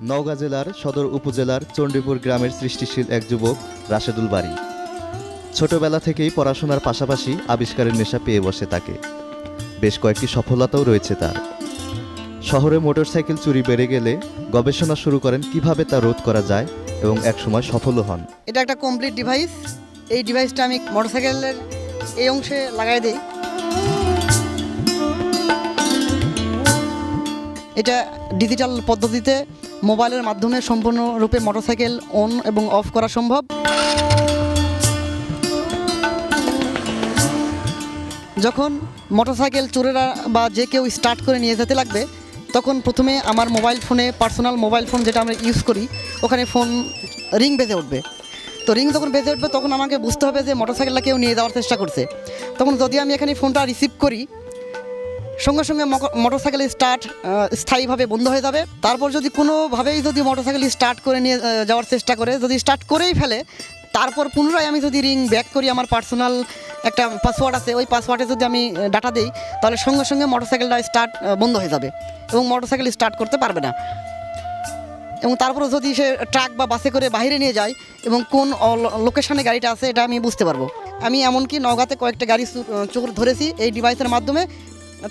নওগাঁ জেলার সদর উপজেলার চণ্ডীপুর গ্রামের সৃষ্টিশীল এক যুবক রাশেদুল বাড়ি ছোটবেলা থেকেই পড়াশোনার পাশাপাশি আবিষ্কারের নেশা পেয়ে বসে তাকে। বেশ কয়েকটি সফলতাও রয়েছে তার। শহরে মোটরসাইকেল চুরি বেড়ে গেলে গবেষণা শুরু করেন কীভাবে তা রোধ করা যায় এবং একসময় সফলও হন। এটা একটা কমপ্লিট ডিভাইস এই ডিভাইসটা আমি মোটরসাইকেলের এই অংশে লাগাই দিই। এটা ডিজিটাল পদ্ধতিতে মোবাইলের মাধ্যমে সম্পূর্ণরূপে মোটরসাইকেল অন এবং অফ করা সম্ভব। যখন মোটরসাইকেল চোরেরা বা যে কেউ স্টার্ট করে নিয়ে যেতে লাগবে, তখন প্রথমে আমার মোবাইল ফোনে পার্সোনাল মোবাইল ফোন যেটা আমরা ইউজ করি, ওখানে ফোন রিং বেজে উঠবে। তো রিং যখন বেজে উঠবে, তখন আমাকে বুঝতে হবে যে মোটরসাইকেলটা কেউ নিয়ে যাওয়ার চেষ্টা করছে। তখন যদি আমি এখানে ফোনটা রিসিভ করি সঙ্গে সঙ্গে মোটরসাইকেল স্টার্ট স্থায়ীভাবে বন্ধ হয়ে যাবে। তারপর যদি কোনোভাবেই যদি মোটরসাইকেল স্টার্ট করে নিয়ে যাওয়ার চেষ্টা করে, যদি স্টার্ট করেই ফেলে, তারপর পুনরায় আমি যদি রিং ব্যাক করি, আমার পার্সোনাল একটা পাসওয়ার্ড আছে, ওই পাসওয়ার্ডে যদি আমি ডাটা দিই, তাহলে সঙ্গে সঙ্গে মোটরসাইকেলটা স্টার্ট বন্ধ হয়ে যাবে এবং মোটরসাইকেল স্টার্ট করতে পারবে না। এবং তারপরে যদি সে ট্রাক বা বাসে করে বাইরে নিয়ে যায় এবং কোন লোকেশনে গাড়িটা আছে, এটা আমি বুঝতে পারব। আমি এমনকি নগাতে কয়েকটা গাড়ি চোর ধরেছি এই ডিভাইসের মাধ্যমে।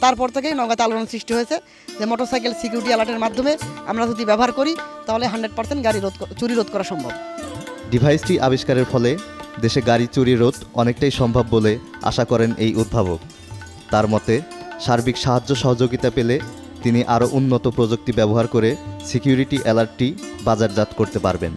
তারপর থেকেই নগাতে আলোড়ন সৃষ্টি হয়েছে যে মোটরসাইকেল সিকিউরিটি অ্যালার্টের মাধ্যমে আমরা যদি ব্যবহার করি, তাহলে হান্ড্রেড পার্সেন্ট গাড়ি রোধ চুরি রোধ করা সম্ভব। ডিভাইসটি আবিষ্কারের ফলে দেশে গাড়ি চুরি রোধ অনেকটাই সম্ভব বলে আশা করেন এই উদ্ভাবক। তার মতে, সার্বিক সাহায্য সহযোগিতা পেলে তিনি আরও উন্নত প্রযুক্তি ব্যবহার করে সিকিউরিটি অ্যালার্টটি বাজারজাত করতে পারবেন।